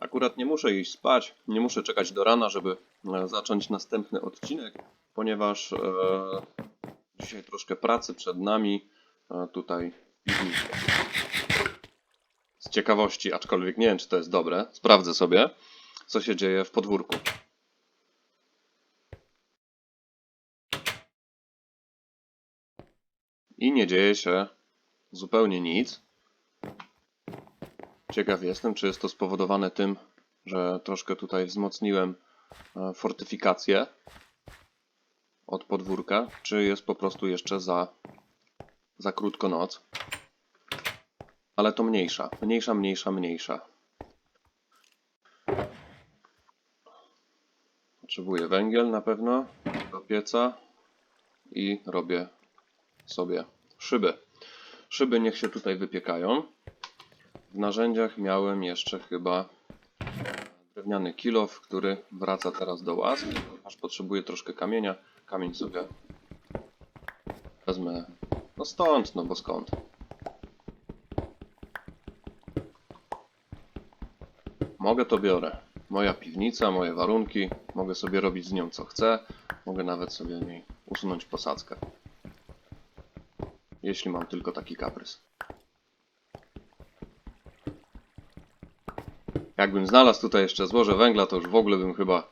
Akurat nie muszę iść spać, nie muszę czekać do rana, żeby e, zacząć następny odcinek, ponieważ e, dzisiaj troszkę pracy przed nami e, tutaj. Z ciekawości, aczkolwiek nie wiem, czy to jest dobre, sprawdzę sobie, co się dzieje w podwórku. I nie dzieje się zupełnie nic. Ciekaw jestem, czy jest to spowodowane tym, że troszkę tutaj wzmocniłem e, fortyfikację od podwórka, czy jest po prostu jeszcze za, za krótko noc. Ale to mniejsza, mniejsza, mniejsza, mniejsza. Potrzebuję węgiel na pewno do pieca i robię sobie szyby. Szyby niech się tutaj wypiekają. W narzędziach miałem jeszcze chyba drewniany kilof, który wraca teraz do łask, aż potrzebuję troszkę kamienia. Kamień sobie wezmę no stąd, no bo skąd. Mogę to biorę. Moja piwnica, moje warunki. Mogę sobie robić z nią co chcę. Mogę nawet sobie niej usunąć posadzkę. Jeśli mam tylko taki kaprys. Jakbym znalazł tutaj jeszcze złoże węgla, to już w ogóle bym chyba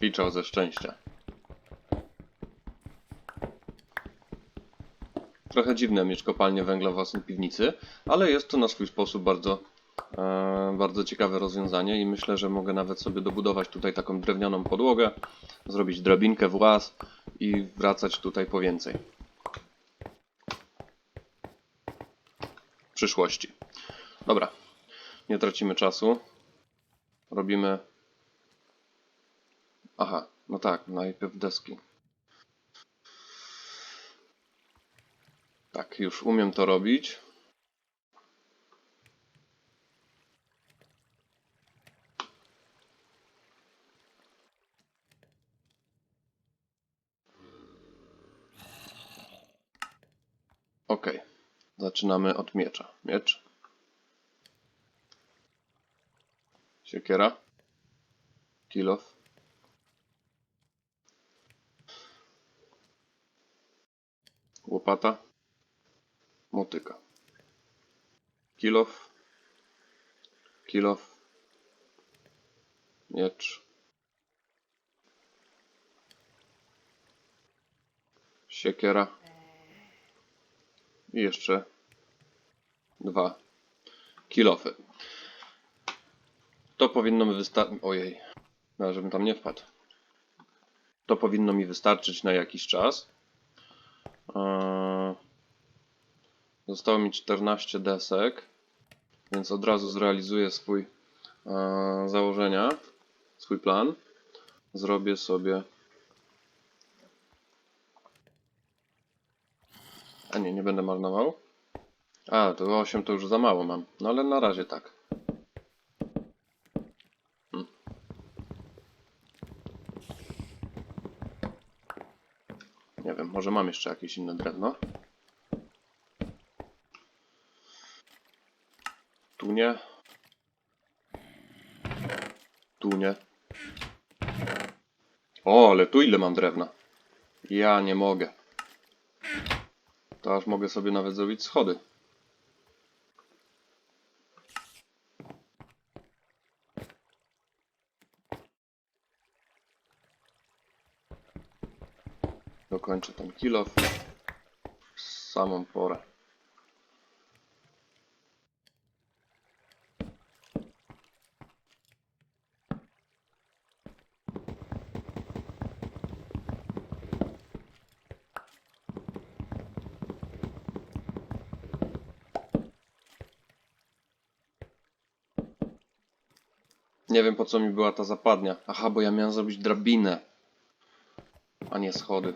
liczał ze szczęścia. Trochę dziwne mieć kopalnię węgla w własnej piwnicy, ale jest to na swój sposób bardzo, e, bardzo ciekawe rozwiązanie i myślę, że mogę nawet sobie dobudować tutaj taką drewnianą podłogę, zrobić drabinkę w łaz i wracać tutaj po więcej. W przyszłości. Dobra, nie tracimy czasu. Robimy. Aha, no tak, najpierw deski. Tak, już umiem to robić. Ok, zaczynamy od miecza. Miecz. Siekiera. Kilof. Łopata. Motyka. Kilof. Kilof. Miecz. Siekiera. I jeszcze dwa kilofy. To powinno mi wystarczyć. Ojej, no, żebym tam nie wpadł. To powinno mi wystarczyć na jakiś czas. Eee, Zostało mi 14 desek, więc od razu zrealizuję swój eee, założenia, swój plan. Zrobię sobie. A nie, nie będę marnował. A, to 8 to już za mało mam. No ale na razie tak. Nie wiem, może mam jeszcze jakieś inne drewno. Tu nie. Tu nie. O, ale tu ile mam drewna? Ja nie mogę. To aż mogę sobie nawet zrobić schody. Dokończę ten kilof w samą porę. Nie wiem po co mi była ta zapadnia. Aha, bo ja miałem zrobić drabinę, a nie schody.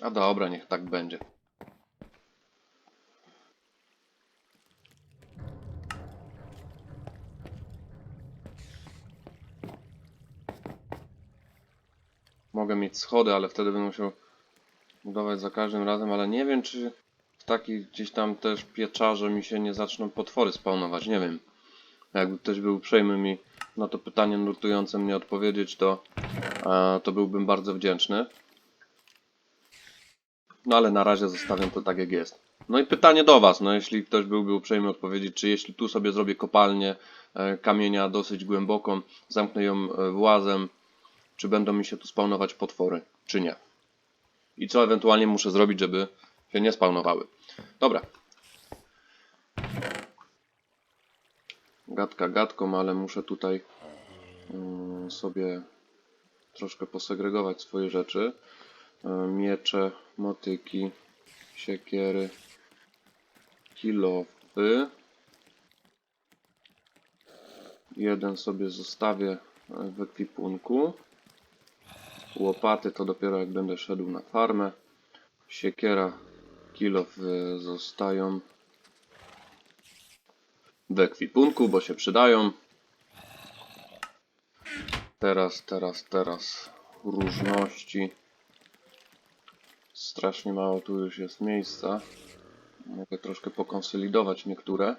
A dobra, niech tak będzie. Mogę mieć schody, ale wtedy będę musiał budować za każdym razem, ale nie wiem czy w takich gdzieś tam też pieczarze mi się nie zaczną potwory spawnować, nie wiem. Jakby ktoś był uprzejmy mi na to pytanie nurtujące mnie odpowiedzieć, to, e, to byłbym bardzo wdzięczny. No ale na razie zostawiam to tak jak jest. No i pytanie do Was, no jeśli ktoś byłby uprzejmy odpowiedzieć, czy jeśli tu sobie zrobię kopalnię e, kamienia dosyć głęboką, zamknę ją e, włazem, czy będą mi się tu spawnować potwory, czy nie. I co ewentualnie muszę zrobić, żeby się nie spawnowały. Dobra. Gadka gadką, ale muszę tutaj mm, sobie troszkę posegregować swoje rzeczy. E, Miecze, motyki, siekiery, kilofy. Jeden sobie zostawię e, w ekwipunku. Łopaty to dopiero jak będę szedł na farmę. Siekiera, kilof e, zostają w ekwipunku, bo się przydają. Teraz, teraz, teraz różności. Strasznie mało tu już jest miejsca. Mogę troszkę pokonsolidować niektóre.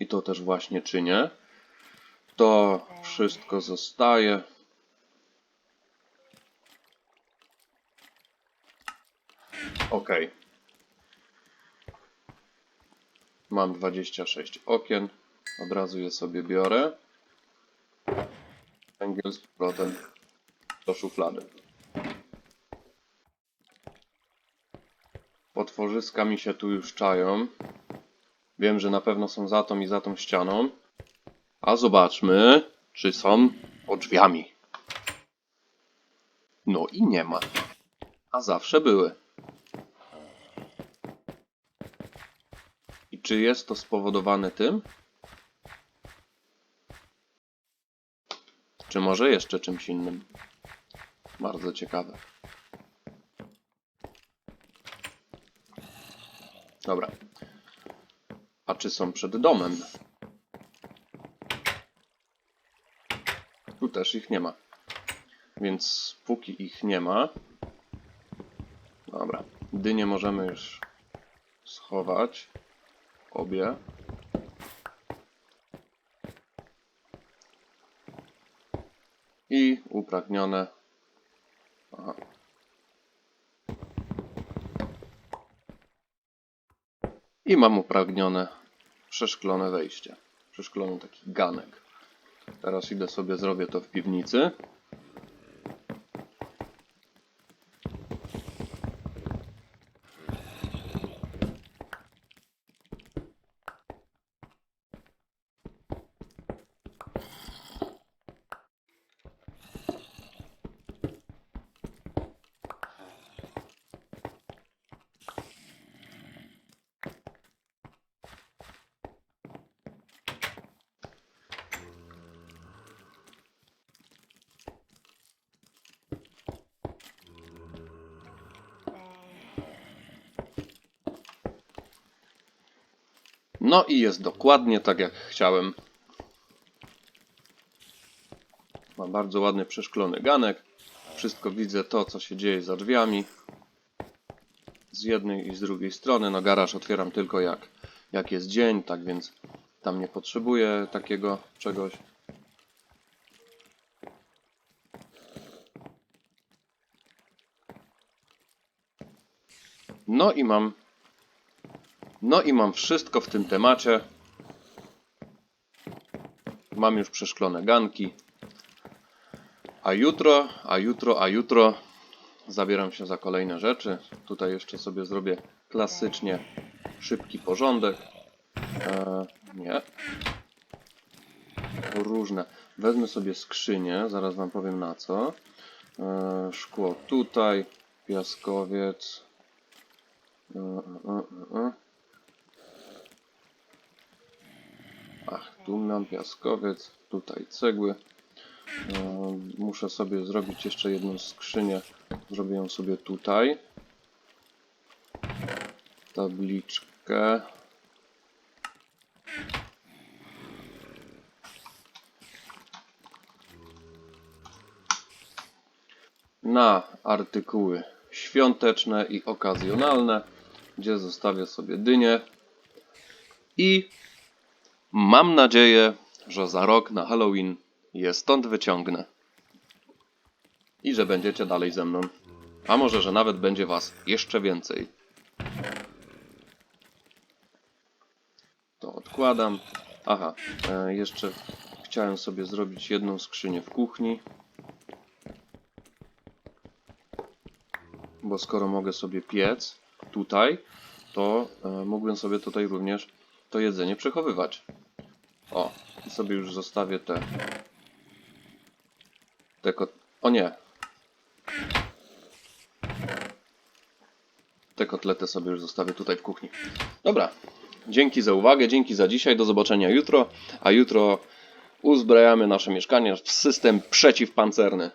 I to też właśnie czynię. To wszystko zostaje. Ok. Mam 26 okien. Od razu je sobie biorę. Węgiel z powrotem do szuflady. Potworzyska mi się tu już czają. Wiem, że na pewno są za tą i za tą ścianą. A zobaczmy, czy są pod drzwiami. No i nie ma. A zawsze były. Czy jest to spowodowane tym? Czy może jeszcze czymś innym? Bardzo ciekawe. Dobra. A czy są przed domem? Tu też ich nie ma. Więc póki ich nie ma. Dobra. Dynie możemy już schować. Obie. I upragnione. Aha. I mam upragnione przeszklone wejście. Przeszklony taki ganek. Teraz idę sobie, zrobię to w piwnicy. No i jest dokładnie tak jak chciałem. Ma bardzo ładny przeszklony ganek. Wszystko widzę to, co się dzieje za drzwiami. Z jednej i z drugiej strony. No garaż otwieram tylko jak, jak jest dzień, tak więc tam nie potrzebuję takiego czegoś. No i mam no i mam wszystko w tym temacie. Mam już przeszklone ganki. A jutro, a jutro, a jutro zabieram się za kolejne rzeczy. Tutaj jeszcze sobie zrobię klasycznie szybki porządek. Eee, nie. Różne. Wezmę sobie skrzynię, zaraz wam powiem na co. Eee, szkło tutaj, piaskowiec. Eee, e, e, Ach, tu mam piaskowiec, tutaj cegły. E, Muszę sobie zrobić jeszcze jedną skrzynię. Zrobię ją sobie tutaj. Tabliczkę. Na artykuły świąteczne i okazjonalne, gdzie zostawię sobie dynię. I mam nadzieję, że za rok na Halloween je stąd wyciągnę. I że będziecie dalej ze mną. A może, że nawet będzie was jeszcze więcej. To odkładam. Aha, e, jeszcze chciałem sobie zrobić jedną skrzynię w kuchni. Bo skoro mogę sobie piec tutaj, to e, mógłbym sobie tutaj również to jedzenie przechowywać. O, i sobie już zostawię te. Te kot... O nie. Te kotlety sobie już zostawię tutaj w kuchni. Dobra. Dzięki za uwagę, dzięki za dzisiaj. Do zobaczenia jutro. A jutro uzbrajamy nasze mieszkanie w system przeciwpancerny.